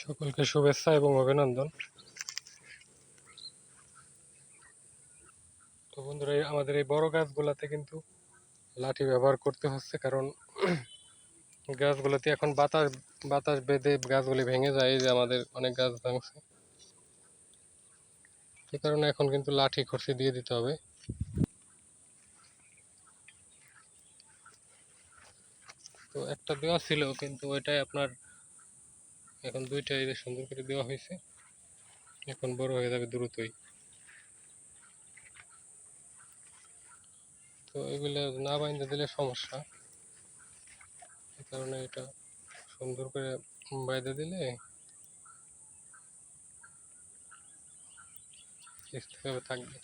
সকলকে শুভেচ্ছা এবং অভিনন্দন। তো বন্ধুরা আমাদের এই বড় গাছগুলাতে কিন্তু লাঠি ব্যবহার করতে হচ্ছে কারণ গাছগুলোতে এখন বাতাস বাতাস বেঁধে গাছগুলি ভেঙে যায় যে আমাদের অনেক গাছ ভাঙছে। সে কারণে এখন কিন্তু লাঠি খরচি দিয়ে দিতে হবে। তো একটা দেওয়া ছিল, কিন্তু ওইটাই আপনার এখন দুইটা এই সুন্দর করে দেওয়া হয়েছে। এখন বড় হয়ে যাবে দ্রুতই। তো এগুলো না বাইন্ধে দিলে সমস্যা। এই কারণে এটা সুন্দর করে বাইন্ধে দিলে থাকবে।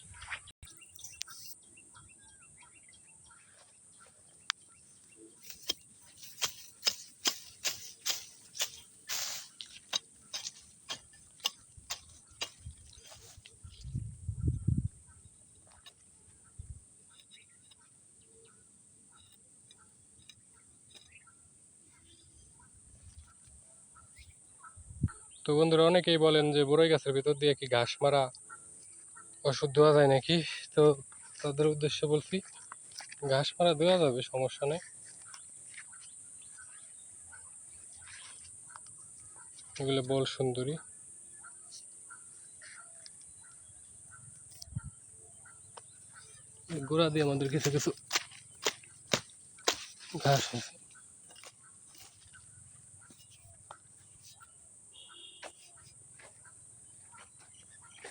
তো বন্ধুরা অনেকেই বলেন যে বড়ই গাছের ভিতর দিয়ে কি ঘাস মারা ওষুধ দেওয়া যায় নাকি? তো তাদের উদ্দেশ্যে বলছি, ঘাস মারা দেওয়া যাবে, সমস্যা নেই। এগুলো বল সুন্দরী। গোড়া দিয়ে আমাদের কিছু কিছু ঘাস হয়েছে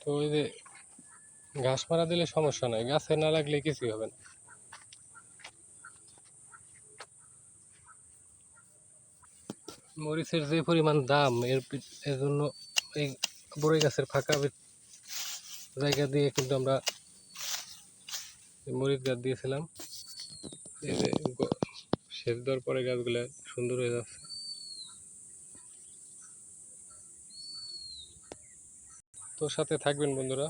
তো ওই যে ঘাস মারা দিলে সমস্যা নাই, গাছে না লাগলে কিছুই হবে না। মরিচের যে পরিমাণ দাম, এর এর জন্য এই বড়ই গাছের ফাঁকা জায়গা দিয়ে কিন্তু আমরা মরিচ গাছ দিয়েছিলাম। সেচ দেওয়ার পরে গাছগুলো সুন্দর হয়ে যাচ্ছে। তোর সাথে থাকবেন বন্ধুরা।